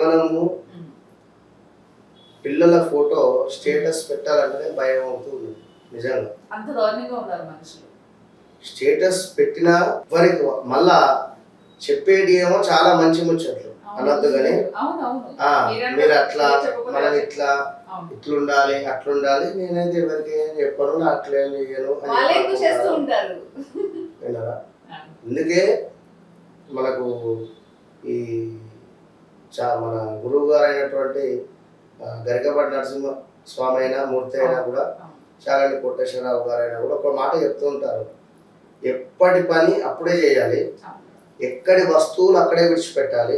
కేవలము. పిల్లల photo status పెట్టాలంటేనే భయం అవుతుంది నిజంగా. అంత దారుణంగా ఉన్నారు మనుషులు. స్టేటస్ పెట్టినా వారికి మళ్ళా చెప్పేటి ఏమో చాలా మంచి ముచ్చట్లు అనొద్దు కానీ మీరు అట్లా మనం ఇట్లా. ఇట్లుండాలి అట్లుండాలి నేనైతే ఎవరికి చెప్పను అట్లేం చేయను విన్నారా? అందుకే మనకు ఈ చా మన గురువు గారు అయినటువంటి గరికపాటి నరసింహ స్వామి అయినా మూర్తి అయినా కూడా. చాగంటి కోటేశ్వరరావు గారు అయినా కూడా ఒక మాట చెప్తూ ఉంటారు ఎప్పటి పని అప్పుడే చేయాలి. ఎక్కడి వస్తువులు అక్కడే విడిచిపెట్టాలి.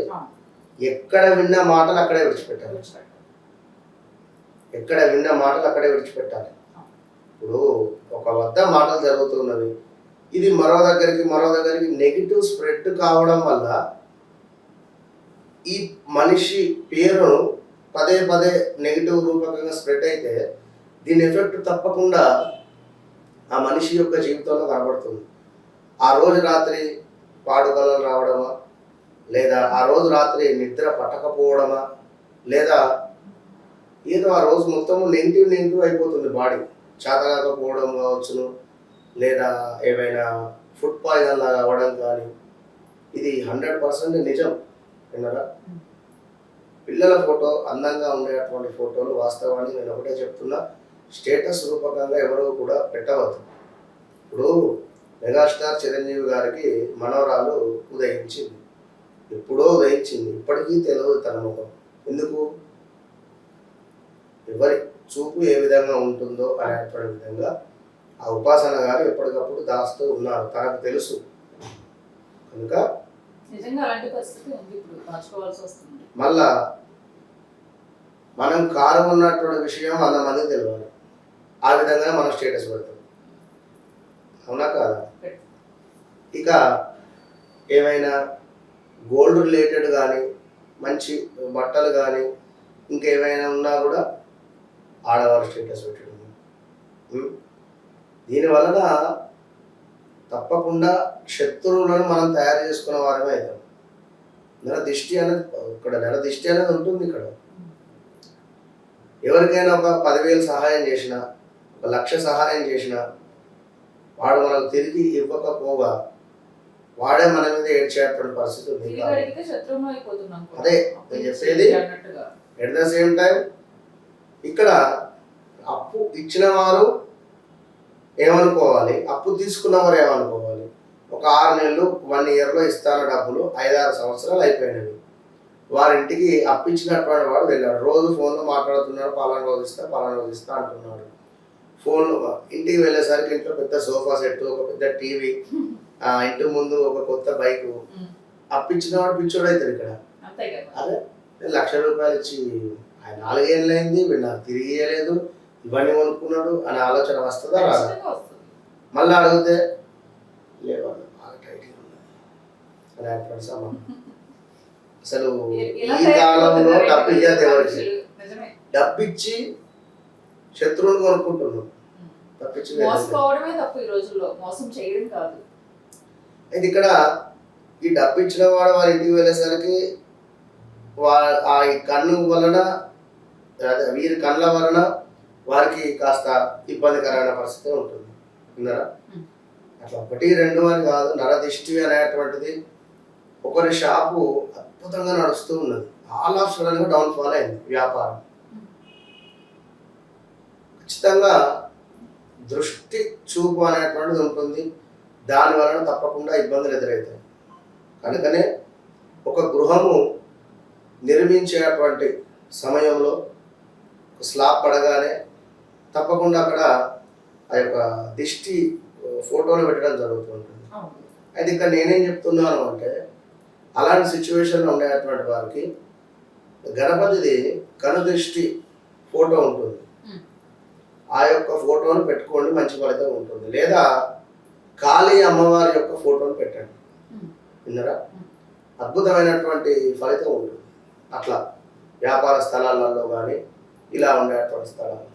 ఎక్కడ విన్న మాటలు అక్కడే విడిచిపెట్టాలి విడిచిపెట్టాలి. ఎక్కడ విన్న మాటలు అక్కడే విడిచిపెట్టాలి ఇప్పుడు ఒక వద్ద మాటలు జరుగుతున్నవి ఇది మరో దగ్గరికి మరో దగ్గరికి నెగిటివ్ స్ప్రెడ్ కావడం వల్ల ఈ మనిషి పేరును పదే పదే నెగిటివ్ రూపకంగా స్ప్రెడ్ అయితే దీని ఎఫెక్ట్ తప్పకుండా ఆ మనిషి యొక్క జీవితంలో కనబడుతుంది. ఆ రోజు రాత్రి పాడుకలు రావడమా? లేదా ఆ రోజు రాత్రి నిద్ర పట్టకపోవడమా? లేదా ఏదో ఆ రోజు మొత్తం నెగిటివ్ నెగిటివ్ అయిపోతుంది బాడీ చేతగాకపోవడం కావచ్చును. లేదా ఏమైనా ఫుడ్ పాయిజన్ లాగా అవ్వడం కానీ. ఇది హండ్రెడ్ పర్సెంట్ నిజం. విన్నారా పిల్లల ఫోటో అందంగా ఉండేటువంటి ఫోటోలు వాస్తవాన్ని నేను ఒకటే చెప్తున్నా. స్టేటస్ రూపకంగా ఎవరూ కూడా పెట్టవద్దు. ఇప్పుడు మెగాస్టార్ చిరంజీవి గారికి మనవరాలు ఉదయించింది. ఎప్పుడో ఉదయించింది. ఇప్పటికీ తెలియదు తన ముఖం. ఎందుకు? ఎవరి చూపు ఏ విధంగా ఉంటుందో అనేటువంటి విధంగా ఆ ఉపాసన గారు ఎప్పటికప్పుడు దాస్తూ ఉన్నారు. తనకు తెలుసు. కనుక నిజంగా అలాంటి పరిస్థితి ఉంది ఇప్పుడు దాచుకోవాల్సి వస్తుంది. మళ్ళా మనం కారు ఉన్నటువంటి విషయం వంద మందికి తెలియాలి ఆ విధంగానే మనం స్టేటస్ పెడతాం. అవునా కాదా? ఇక ఏమైనా గోల్డ్ రిలేటెడ్ కానీ మంచి బట్టలు కానీ ఇంకేమైనా ఉన్నా కూడా ఆడవారు స్టేటస్ పెట్టడం. ఉం? తప్పకుండా శత్రువులను మనం తయారు చేసుకున్న వారమే అవుతాం నెల దిష్టి అనేది ఇక్కడ నెల దిష్టి అనేది ఉంటుంది ఇక్కడ ఎవరికైనా ఒక పదివేలు సహాయం చేసిన ఒక లక్ష సహాయం చేసిన వాడు మనకు తిరిగి ఇవ్వకపోగా వాడే మన మీద ఏడ్చేటువంటి పరిస్థితి ఉంది. అదే, నేను చెప్పేది. ఎట్ ద సేమ్ టైం ఇక్కడ అప్పు ఇచ్చిన వారు ఏమనుకోవాలి? అప్పు తీసుకున్న వారు ఏమనుకోవాలి? ఒక ఆరు నెలలు వన్ ఇయర్లో ఇస్తాను డబ్బులు ఐదారు సంవత్సరాలు అయిపోయినవి. వారింటికి అప్పిచ్చినటువంటి వాడు వెళ్ళాడు. రోజు ఫోన్లో మాట్లాడుతున్నాడు పలానా రోజు ఇస్తా పలానా రోజు ఇస్తా అంటున్నాడు. ఫోన్లో ఇంటికి వెళ్ళేసరికి ఇంట్లో పెద్ద సోఫా సెట్ ఒక పెద్ద టీవీ ఆ ఇంటి ముందు ఒక కొత్త బైక్. ఉం. అప్పిచ్చిన వాడు పిచ్చోడు అవుతాడు ఇక్కడ. అదే లక్ష రూపాయలు ఇచ్చి ఆయన నాలుగేళ్ళు అయింది వీడు నాకు తిరిగి ఇవ్వలేదు ఇవన్నీ కొనుక్కున్నాడు అనే ఆలోచన వస్తుందా రాదా? మళ్ళీ అడిగితే లేవన్న బాగా ఉన్నది అని అంటాడు సమానం అసలు ఈ కాలంలో డబ్బు డబ్బు ఇచ్చి శత్రువుని కొనుక్కుంటున్నాం. తప్పించి వేరేది లేదు. మోసపోవడమే తప్పు ఈ రోజుల్లో. మోసం చేయడం కాదు. అయితే ఇక్కడ ఈ డబ్బు ఇచ్చిన వాడు వారి ఇంటికి వెళ్ళేసరికి వా ఆ కన్ను వలన వీరి కళ్ళ వలన వారికి కాస్త ఇబ్బందికరమైన పరిస్థితి ఉంటుంది. విన్నారా? అట్లా ఒకటి రెండు అని కాదు నరదిష్టి అనేటువంటిది ఒకరి షాపు అద్భుతంగా నడుస్తూ ఉన్నది. ఆల్ ఆఫ్ సడన్గా డౌన్ ఫాల్ అయింది వ్యాపారం. ఖచ్చితంగా దృష్టి చూపు అనేటువంటిది ఉంటుంది. దాని వలన తప్పకుండా ఇబ్బందులు ఎదురవుతాయి. కనుకనే ఒక గృహము నిర్మించేటువంటి సమయంలో స్లాబ్ పడగానే తప్పకుండా అక్కడ ఆ యొక్క దిష్టి ఫోటోలు పెట్టడం జరుగుతూ ఉంటుంది అయితే ఇక్కడ నేనేం చెప్తున్నాను అంటే అలాంటి సిచ్యువేషన్లో ఉండేటువంటి వారికి గణపతిది కనుదృష్టి ఫోటో ఉంటుంది. ఆ యొక్క ఫోటోను పెట్టుకోండి మంచి ఫలితం ఉంటుంది. లేదా కాళీ అమ్మవారి యొక్క ఫోటోను పెట్టండి. విన్నరా. అద్భుతమైనటువంటి ఫలితం ఉంటుంది. అట్లా వ్యాపార స్థలాలలో కానీ ఇలా ఉండేటువంటి స్థలాలు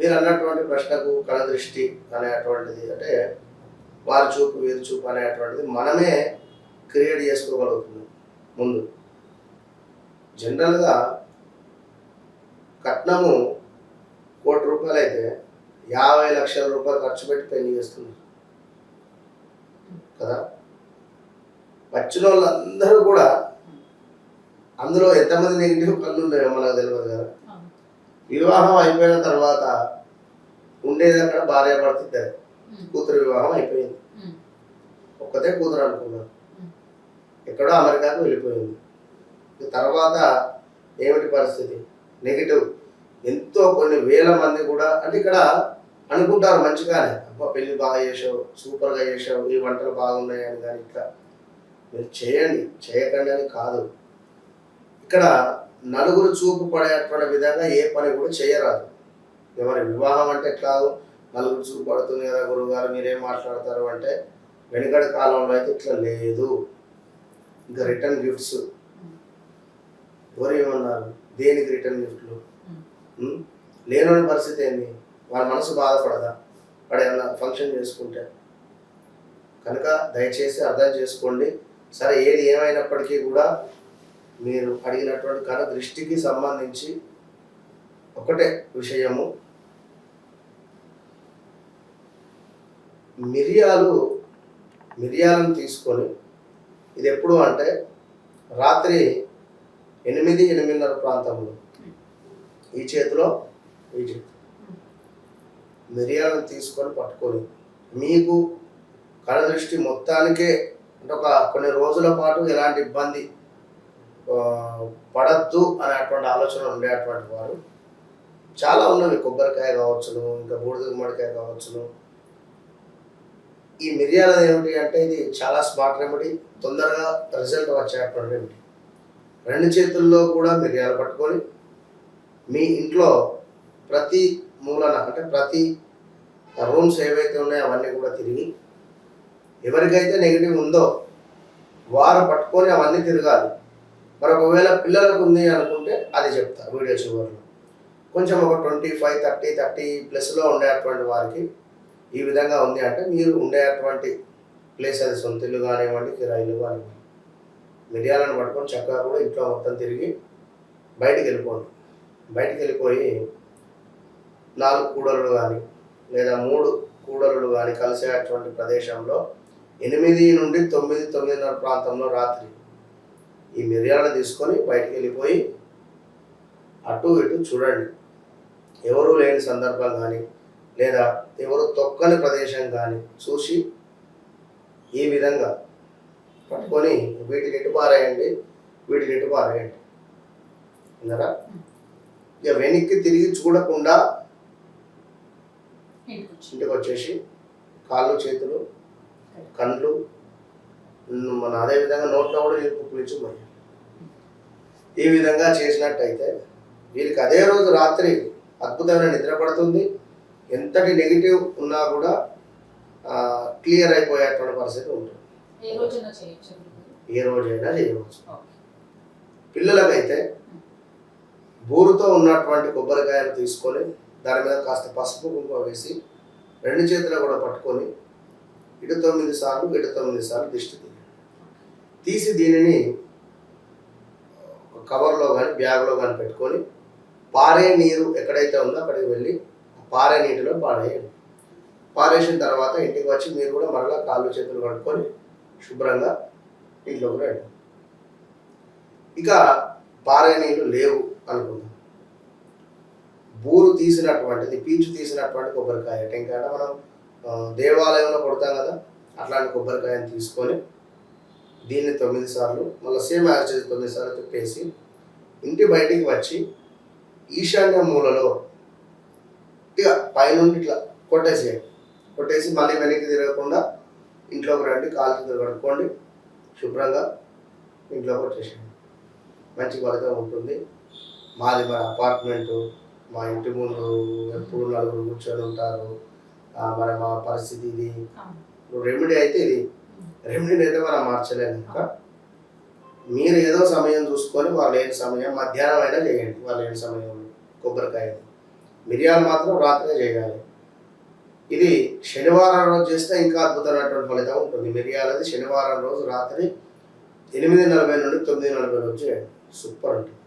మీరు అన్నటువంటి ప్రశ్నకు కనదృష్టి అనేటువంటిది అంటే వారి చూపు వీరి చూపు అనేటువంటిది మనమే క్రియేట్ చేసుకోగలుగుతున్నాం ముందు. జనరల్గా కట్నము కోటి రూపాయలు అయితే యాభై లక్షల రూపాయలు ఖర్చు పెట్టి పెళ్ళి చేస్తున్నారు. కదా? వచ్చిన వాళ్ళందరూ కూడా అందులో ఎంతమంది నెగిటివ్ కళ్ళు ఉన్నాయో మనకు తెలియదు కదా. వివాహం అయిపోయిన తర్వాత ఉండేది అక్కడ భార్య భర్త ఇద్దరే. కూతురు వివాహం అయిపోయింది. ఒక్కతే కూతురు అనుకున్నాను. ఎక్కడో అమెరికాకు వెళ్ళిపోయింది. తర్వాత ఏమిటి పరిస్థితి? నెగిటివ్. ఎంతో కొన్ని వేల మంది కూడా అంటే ఇక్కడ అనుకుంటారు మంచిగానే. అబ్బా పెళ్ళి బాగా చేసావు సూపర్గా చేసావు ఈ వంటలు బాగున్నాయి అని కానీ ఇట్లా. మీరు చేయండి. చేయకండి అని కాదు. ఇక్కడ నలుగురు చూపు పడేటువంటి విధంగా ఏ పని కూడా చేయరాదు. ఎవరి వివాహం అంటే ఎట్లా నలుగురు చూపు పడుతుంది కదా గురువు గారు మీరేం మాట్లాడతారు అంటే వెనుకటి కాలంలో అయితే ఇట్లా లేదు. ఇంకా రిటర్న్ గిఫ్ట్స్. ఎవరు ఏమన్నారు దేనికి రిటర్న్ గిఫ్ట్లు? లేనోని పరిస్థితి ఏంది? వాళ్ళ మనసు బాధపడదా? వాడు ఏమన్నా ఫంక్షన్ చేసుకుంటే? కనుక దయచేసి అర్థం చేసుకోండి. సరే ఏది ఏమైనప్పటికీ కూడా మీరు అడిగినటువంటి కళ దృష్టికి సంబంధించి ఒకటే విషయము. మిరియాలు మిరియాలను తీసుకొని ఇది ఎప్పుడు అంటే రాత్రి ఎనిమిది ఎనిమిదిన్నర ప్రాంతంలో. ఈ చేతిలో ఈ చేతి. మిరియాలను తీసుకొని పట్టుకొని మీకు కళ దృష్టి మొత్తానికే అంటే ఒక కొన్ని రోజుల పాటు ఎలాంటి ఇబ్బంది పడద్దు అనేటువంటి ఆలోచన ఉండేటువంటి వారు. చాలా ఉన్నవి. కొబ్బరికాయ కావచ్చును ఇంకా బూడిద గుమ్మడికాయ కావచ్చును. ఈ మిరియాల ఏమిటి అంటే ఇది చాలా స్మార్ట్ రెమెడీ తొందరగా రిజల్ట్ వచ్చేటువంటి రెమెడీ రెండు చేతుల్లో కూడా మిరియాలు పట్టుకొని మీ ఇంట్లో ప్రతి మూలన అంటే ప్రతి రూమ్స్ ఏవైతే ఉన్నాయో అవన్నీ కూడా తిరిగి ఎవరికైతే నెగిటివ్ ఉందో వారు పట్టుకొని అవన్నీ తిరగాలి. మరి ఒకవేళ పిల్లలకు ఉంది అనుకుంటే అది చెప్తా వీడియో చివరిలో. కొంచెం ఒక ట్వంటీ ఫైవ్ థర్టీ థర్టీ ప్లస్లో ఉండేటువంటి వారికి ఈ విధంగా ఉంది అంటే మీరు ఉండేటువంటి ప్లేస్ అది సొంత ఇల్లు కానివ్వండి కిరాయిలు కానివ్వండి మిరియాలను పట్టుకొని చక్కగా కూడా ఇంట్లో మొత్తం తిరిగి బయటికి వెళ్ళిపోండి. బయటికి వెళ్ళిపోయి నాలుగు కూడలు కానీ లేదా మూడు కూడలు కానీ కలిసేటువంటి ప్రదేశంలో ఎనిమిది నుండి తొమ్మిది తొమ్మిదిన్నర ప్రాంతంలో రాత్రి ఈ మిరియాలను తీసుకొని బయటికి వెళ్ళిపోయి అటు ఇటు చూడండి. ఎవరు లేని సందర్భం కానీ లేదా ఎవరు తొక్కని ప్రదేశం కానీ చూసి ఈ విధంగా పట్టుకొని వీటిని ఇటు పారేయండి? వీటిని ఇటు పారేయండి? విన్నారా? ఇక వెనక్కి తిరిగి చూడకుండా ఇంటికి వచ్చి ఇంటికి వచ్చేసి కాళ్ళు చేతులు కళ్ళు ఉమ్, మన అదే విధంగా నోట్లో కూడా నీరు పుక్కిలించి పోయి ఈ విధంగా చేసినట్టయితే వీరికి అదే రోజు రాత్రి అద్భుతమైన నిద్ర పడుతుంది. ఎంతటి నెగిటివ్ ఉన్నా కూడా క్లియర్ అయిపోయేటువంటి పరిస్థితి ఉంటుంది. ఏ రోజైనా చేయవచ్చు. పిల్లలకైతే బూరుతో ఉన్నటువంటి కొబ్బరికాయలు తీసుకొని దాని మీద కాస్త పసుపు కుంకుమ వేసి రెండు చేతులు కూడా పట్టుకొని ఇటు తొమ్మిది సార్లు ఇటు తొమ్మిది సార్లు దిష్టి తీసి దీనిని కవర్లో కానీ బ్యాగ్లో కానీ పెట్టుకొని పారే నీరు ఎక్కడైతే ఉందో అక్కడికి వెళ్ళి పారే నీటిలో పారేయండి. పారేసిన తర్వాత ఇంటికి వచ్చి మీరు కూడా మరలా కాళ్ళు చేతులు కడుక్కొని శుభ్రంగా ఇంట్లోకి రండి. ఇక పారే నీళ్ళు లేవు అనుకుందాం. బూరు తీసినటువంటిది పీచు తీసినటువంటి కొబ్బరికాయ. టెంకాయ మనం దేవాలయంలో కొడతాం కదా అట్లాంటి కొబ్బరికాయని తీసుకొని దీన్ని తొమ్మిది సార్లు మళ్ళీ సేమ్ యాక్చేసి తొమ్మిది సార్లు తిప్పేసి ఇంటి బయటికి వచ్చి ఈశాన్య మూలలో ఇక పైనుండి ఇట్లా కొట్టేసేయండి. కొట్టేసి మళ్ళీ వెనక్కి తిరగకుండా ఇంట్లోకి రండి కాలు చేతులు కడుక్కోండి శుభ్రంగా ఇంట్లోకి వచ్చేసేయండి. మంచి ఫలితం ఉంటుంది. మాది మన అపార్ట్మెంటు మా ఇంటి ముందు ఎప్పుడు నలుగురు కూర్చొని ఉంటారు. మరి మా పరిస్థితి ఇది. రెమెడీ అయితే ఇది. రెమెడీని అయితే మనం మార్చలేము ఇంకా మీరు ఏదో సమయం చూసుకొని వాళ్ళు లేని సమయం మధ్యాహ్నం అయినా చేయండి. వాళ్ళు లేని సమయం? కొబ్బరికాయ. మిరియాలు మాత్రం రాత్రే చేయాలి. ఇది శనివారం రోజు చేస్తే ఇంకా అద్భుతమైనటువంటి ఫలితం ఉంటుంది. మిరియాలది శనివారం రోజు రాత్రి ఎనిమిది నలభై నుండి తొమ్మిది నలభై రోజు చేయండి. సూపర్ ఉంటుంది.